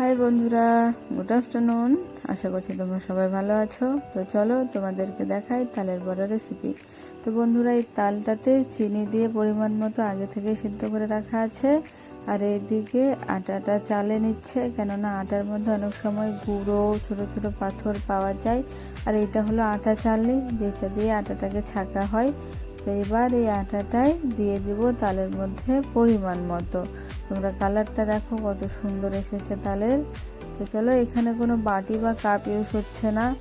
High বন্ধুরা, good afternoon. আশা করছি তোমরা সবাই ভালো আছো। তো চলো তোমাদেরকে দেখাই তালের বড়া রেসিপি তো বন্ধুরা, এই তালটাতে চিনি দিয়ে পরিমাণ মতো আগে থেকে সিদ্ধ করে রাখা আছে। আর এইদিকে আটাটা চালে নিচ্ছে, কেননা আটার মধ্যে অনেক সময় গুঁড়ো, ছোট ছোট পাথর পাওয়া যায়। আর এইটা হলো আটা চালনি, যেটা দিয়ে আটাটাকে ছাকা হয়। তো এবার এই আটাটাই দিয়ে দিব তালের মধ্যে পরিমাণ মতো। তোমরা কালারটা দেখো, কত সুন্দর এসেছে তালের। তো চলো, এখানে কোনো বাটি বা কাপ ইউজ হচ্ছে না।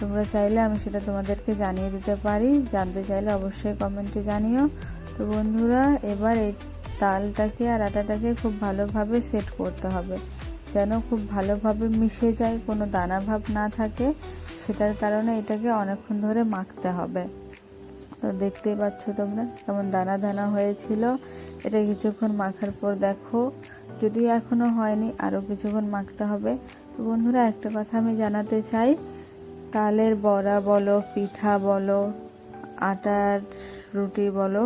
তোমরা চাইলে আমি সেটা তোমাদেরকে জানিয়ে দিতে পারি। জানতে চাইলে অবশ্যই কমেন্টে জানিও। তো বন্ধুরা, এবার এই তালটাকে আর আটাটাকে খুব ভালোভাবে সেট করতে হবে। যেন খুব ভালোভাবে মিশে যায়, কোনো দানা ভাব না থাকে। সেটার কারণে এটাকে অনেকক্ষণ ধরে মাখতে হবে। তো দেখতেই পাচ্ছ তোমরা কেমন দানা দানা হয়েছিল। এটা কিছুক্ষণ মাখার পর দেখো, যদিও এখনও হয়নি আরও কিছুক্ষণ মাখতে হবে। তো বন্ধুরা, একটা কথা আমি জানাতে চাই, তালের বড়া বলো, পিঠা বলো, আটার রুটি বলো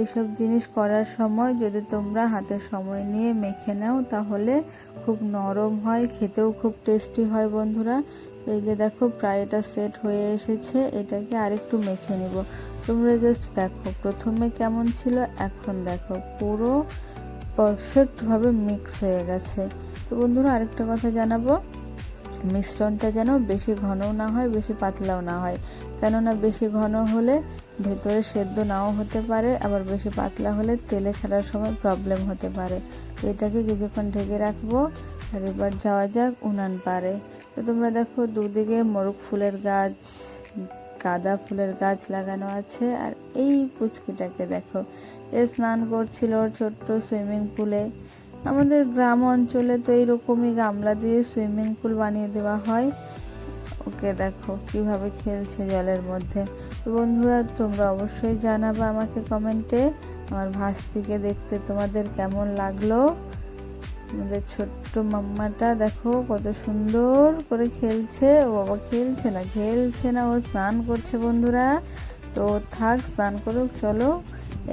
এইসব জিনিস করার সময় যদি তোমরা হাতে সময় নিয়ে মেখে নাও, তাহলে খুব নরম হয়, খেতেও খুব টেস্টি হয় বন্ধুরা। এই যে দেখো প্রায় এটা সেট হয়ে এসেছে, এটাকে আরেকটু মেখে নিব। তোমরা জাস্ট দেখো, প্রথমে কেমন ছিল, এখন দেখো, পুরো পারফেক্টভাবে মিক্স হয়ে গেছে। তো বন্ধুরা, আরেকটা কথা জানাব, মিশ্রণটা যেন বেশি ঘনও না হয়, বেশি পাতলাও না হয়। কেননা বেশি ঘন হলে ভেতরে সেদ্ধ নাও হতে পারে, আবার বেশি পাতলা হলে তেলে ছাড়ার সময় প্রবলেম হতে পারে। এটাকে কিছুক্ষণ ঢেকে রাখব, আর এবার যাওয়া যাক উনান পারে তো তোমরা দেখো, দুদিকে মোরগ ফুলের গাছ গাঁদা ফুলের গাছ লাগানো আছে আর এই পুচকিটাকে দেখো। এ স্নান করছিল ছোট্ট সুইমিং পুলে। আমাদের গ্রাম অঞ্চলে তো এইরকমই গামলা দিয়ে সুইমিং পুল বানিয়ে দেওয়া হয়। ওকে দেখো কীভাবে খেলছে জলের মধ্যে। বন্ধুরা, তোমরা অবশ্যই জানাবে আমাকে কমেন্টে। আমার ভাস্তিকে দেখতে তোমাদের কেমন লাগল? আমাদের ছোট্ট মাম্মাটা দেখো কত সুন্দর করে খেলছে। ও বাবা খেলছে না খেলছে না, ও স্নান করছে বন্ধুরা। তো থাক, স্নান করুক, চলো।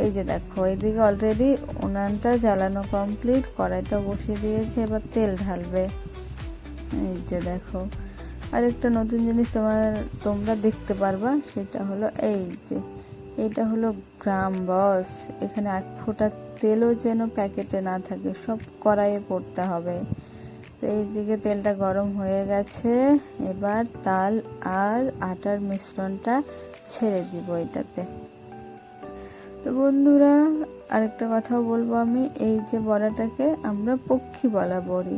এই যে দেখো এইদিকে অলরেডি উনানটা জ্বালানো কমপ্লিট কড়াইটা বসিয়ে দিয়েছে, এবার তেল ঢালবে। এই যে দেখো, আরেকটা নতুন জিনিস তোমার, তোমরা দেখতে পারবা, সেটা হলো এই যে এটা হলো গ্রাম, বস। এখানে এক ফোঁটা তেলও যেন প্যাকেটে না থাকে, সব কড়াইয়ে পড়তে হবে। তো এইদিকে তেলটা গরম হয়ে গেছে। এবার তাল আর আটার মিশ্রণটা ছেড়ে দিব এটাতে। তো বন্ধুরা, আরেকটা কথাও বলব আমি, এই যে বড়াটাকে আমরা পক্ষী বলা বড়ি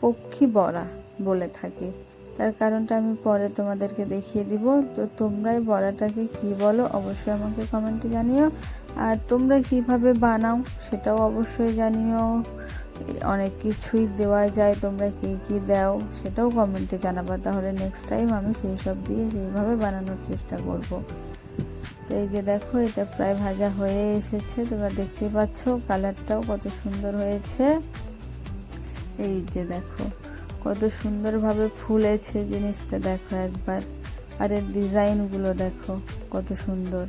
পক্ষী বড়া বলে থাকি। তার কারণটা আমি পরে তোমাদেরকে দেখিয়ে দিব। তো তোমরাই বড়াটাকে কি বলো, অবশ্যই আমাকে কমেন্টে জানিও। আর তোমরা কীভাবে বানাও সেটাও অবশ্যই জানিও। অনেক কিছুই দেওয়া যায়, তোমরা কি কি দাও সেটাও কমেন্টে জানাবা। তাহলে নেক্সট টাইম আমি সেই সব দিয়ে সেইভাবে বানানোর চেষ্টা করব। তো এই যে দেখো, এটা প্রায় ভাজা হয়ে এসেছে। তোমরা দেখতে পাচ্ছ কালারটাও কত সুন্দর হয়েছে। এই যে দেখো কত সুন্দরভাবে ফুলেছে জিনিসটা দেখো একবার। আর এর ডিজাইনগুলো দেখো, কত সুন্দর।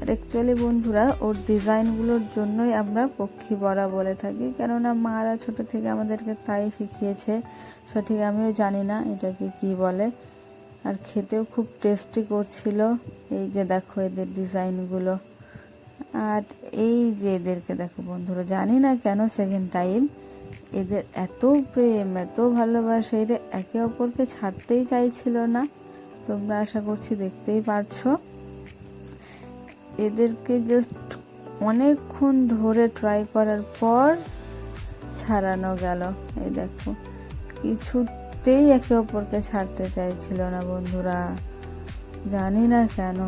আর অ্যাকচুয়ালি বন্ধুরা, ওর ডিজাইনগুলোর জন্যই আমরা পক্ষী বড়া বলে থাকি। কেননা মারা ছোট থেকে আমাদেরকে তাই শিখিয়েছে। সঠিক আমিও জানি না এটাকে কি বলে। আর খেতেও খুব টেস্টি করছিল এই যে দেখো এদের ডিজাইনগুলো। আর এই যে এদেরকে দেখো বন্ধুরা, জানি না কেন সেকেন্ড টাইম এদের এত প্রেম, এত ভালোবাসা, এরা একে অপরকে ছাড়তেই চাইছিল না। তোমরা আশা করছি দেখতেই পারছ। এদেরকে জাস্ট অনেকক্ষণ ধরে ট্রাই করার পর ছাড়ানো গেল। এই দেখো, কিছুতেই একে অপরকে ছাড়তে চাইছিল না বন্ধুরা। জানি না কেন।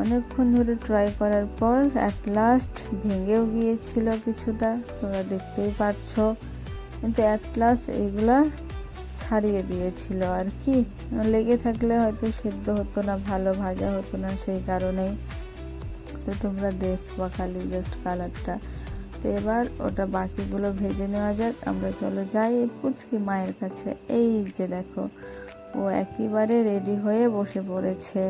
অনেকক্ষণ ধরে ট্রাই করার পর অ্যাট লাস্ট ভেঙেও গিয়েছিল কিছুটা। তোমরা দেখতেই পাচ্ছ কিন্তু অ্যাট লাস্ট এইগুলা ছাড়িয়ে দিয়েছিল আর কি। লেগে থাকলে হয়তো সেদ্ধ হতো না, ভালো ভাজা হতো না সেই কারণেই। তো তোমরা দেখবা খালি জাস্ট কালারটা তো এবার ওটা বাকিগুলো ভেজে নেওয়া যাক। আমরা চলো যাই পুচকি মায়ের কাছে। এই যে দেখো, ও একেবারে রেডি হয়ে বসে পড়েছে।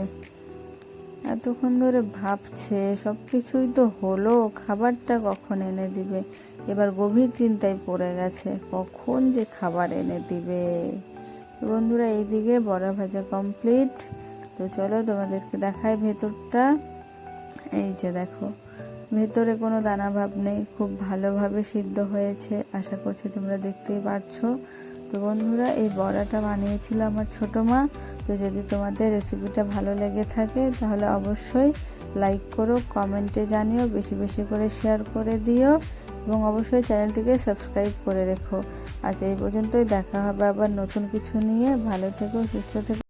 এতক্ষণ ধরে ভাবছে সব কিছুই তো হলো, খাবারটা কখন এনে দিবে? এবার গভীর চিন্তায় পড়ে গেছে, কখন যে খাবার এনে দিবে? বন্ধুরা, এইদিকে বড়া ভাজা কমপ্লিট তো চলো তোমাদেরকে দেখায় ভেতরটা। এই যে দেখো, ভেতরে কোনো দানা ভাব নেই, খুব ভালোভাবে সিদ্ধ হয়েছে, আশা করছি তোমরা দেখতেই পারছ। তো বন্ধুরা, এই বড়াটা বানিয়েছিল আমার ছোটো মা। তো যদি তোমাদের রেসিপিটা ভালো লেগে থাকে, তাহলে অবশ্যই লাইক করো কমেন্টে জানিও, বেশি বেশি করে শেয়ার করে দিও, এবং অবশ্যই চ্যানেলটিকে সাবস্ক্রাইব করে রেখো। আজ এই পর্যন্তই, দেখা হবে আবার নতুন কিছু নিয়ে। ভালো থেকো, সুস্থ থেকো।